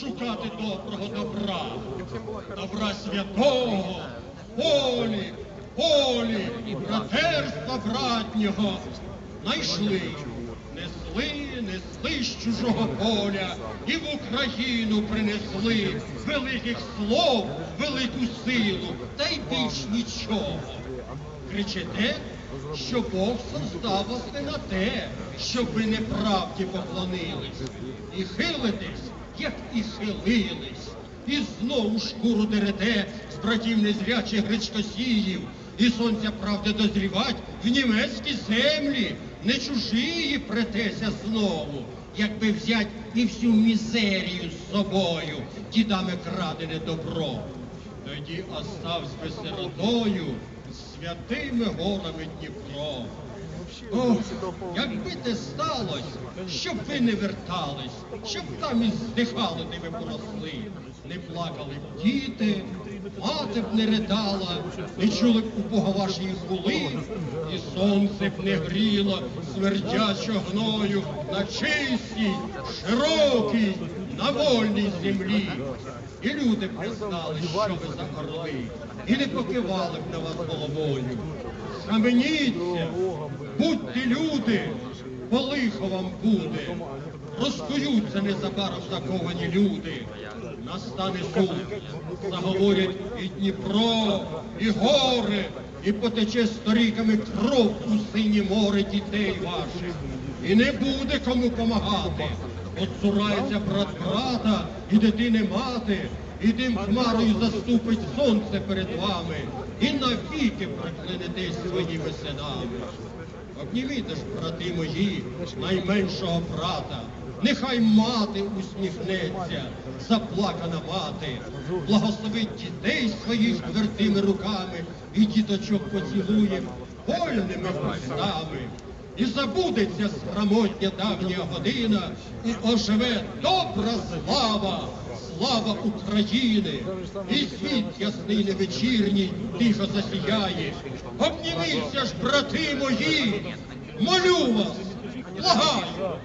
шукати доброго добра, добра святого, волі, волі, братерства братнього. Найшли, несли, несли з чужого поля і в Україну принесли великих слов, велику силу, та й більш нічого. Кричите, що Бог создав вас не на те, щоб ви неправді поклонились. І хилитесь, як і хилились. І знову шкуру дерете з братів незрячих гречкосіїв, і сонця правди дозрівать в німецькі землі, не чужії претеся знову, якби взять і всю мізерію з собою, дідами крадене добро. Тоді оставсь би сиротою святими горами Дніпро. Ох, якби те сталося, щоб ви не вертались, щоб там і здихали, де ви поросли, не плакали б діти, мати б не ридала, не чули б у Бога вашої хули, і сонце б не гріло смердячо гною на чистій, широкій, на вольній землі. І люди б не знали, що ви за орли, і не покивали б на вас головою. Схаменіться, будьте люди, бо лихо вам буде. Розкуються незабаром заковані люди. Настане суд, заговорять і Дніпро, і гори, і потече сторіками кров у синє море дітей ваших. І не буде кому помагати. Отцурається брат брата і дитини мати, і тим хмарою заступить сонце перед вами, і навіки проклянетесь своїми синами. Обніміте ж, брати мої, найменшого брата, нехай мати усміхнеться, заплакана мати, благословить дітей своїх твердими руками і діточок поцілує вольними устами. І забудеться срамотня давня година, і оживе добра слава, слава України, і світ ясний невечірній тихо засіяє. Обніміться ж, брати мої, молю вас, благаю,